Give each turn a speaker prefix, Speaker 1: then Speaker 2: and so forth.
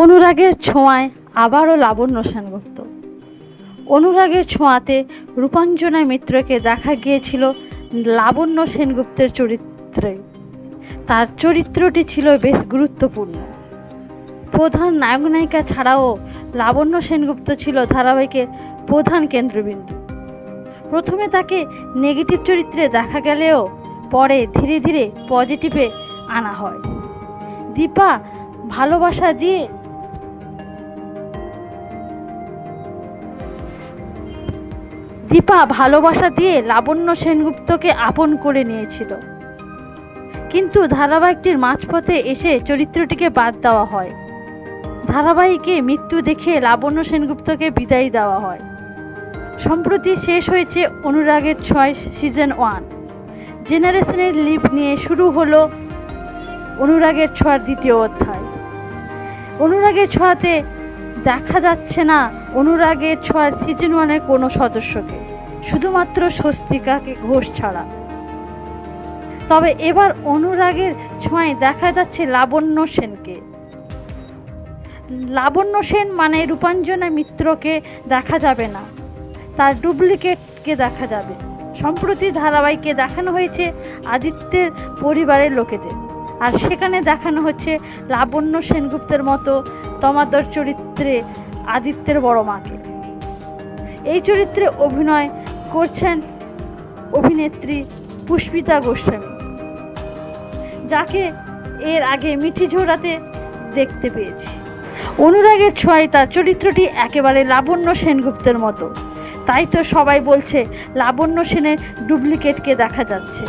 Speaker 1: অনুরাগের ছোঁয়ায় আবারও লাবণ্য সেনগুপ্ত। অনুরাগের ছোঁয়াতে রূপাঞ্জনা মিত্রকে দেখা গিয়েছিল লাবণ্য সেনগুপ্তের চরিত্রে। তার চরিত্রটি ছিল বেশ গুরুত্বপূর্ণ। প্রধান নায়ক নায়িকা ছাড়াও লাবণ্য সেনগুপ্ত ছিল ধারাবাহিকের প্রধান কেন্দ্রবিন্দু। প্রথমে তাকে নেগেটিভ চরিত্রে দেখা গেলেও পরে ধীরে ধীরে পজিটিভে আনা হয়। দীপা ভালোবাসা দিয়ে দীপা ভালোবাসা দিয়ে লাবণ্য সেনগুপ্তকে আপন করে নিয়েছিল। কিন্তু ধারাবাহিকটির মাঝপথে এসে চরিত্রটিকে বাদ দেওয়া হয়। ধারাবাহিকে মৃত্যু দেখে লাবণ্য সেনগুপ্তকে বিদায় দেওয়া হয়। সম্প্রতি শেষ হয়েছে অনুরাগের ছয় সিজন ওয়ান জেনারেশনের লিভ নিয়ে শুরু হলো অনুরাগের ছোঁয়ার দ্বিতীয় অধ্যায়। অনুরাগের ছোঁয়াতে দেখা যাচ্ছে না অনুরাগের ছোঁয়ার সিজন ওয়ানের কোনো সদস্যকে। শুধুমাত্র স্বস্তিকাকে ঘোষ ছাড়া। তবে এবার অনুরাগের ছোঁয়ায় দেখা যাচ্ছে লাবণ্য সেনকে। লাবণ্য সেন মানে রূপাঞ্জনা মিত্রকে দেখা যাবে না। তার ডুপ্লিকেটকে দেখা যাবে। সম্প্রতি ধারাবাহিকে দেখানো হয়েছে আদিত্যের পরিবারের লোকেদের। আর সেখানে দেখানো হচ্ছে লাবণ্য সেনগুপ্তের মতো তমাদর চরিত্রে আদিত্যের বড় মাকে। এই চরিত্রে অভিনয় করছেন অভিনেত্রী পুষ্পিতা গোস্বামী, যাকে এর আগে মিঠি ঝোড়াতে দেখতে পেয়েছি। অনুরাগের ছোঁয়ায় তার চরিত্রটি একেবারে লাবণ্য সেনগুপ্তের মতো। তাই তো সবাই বলছে, লাবণ্য সেনের ডুপ্লিকেটকে দেখা যাচ্ছে।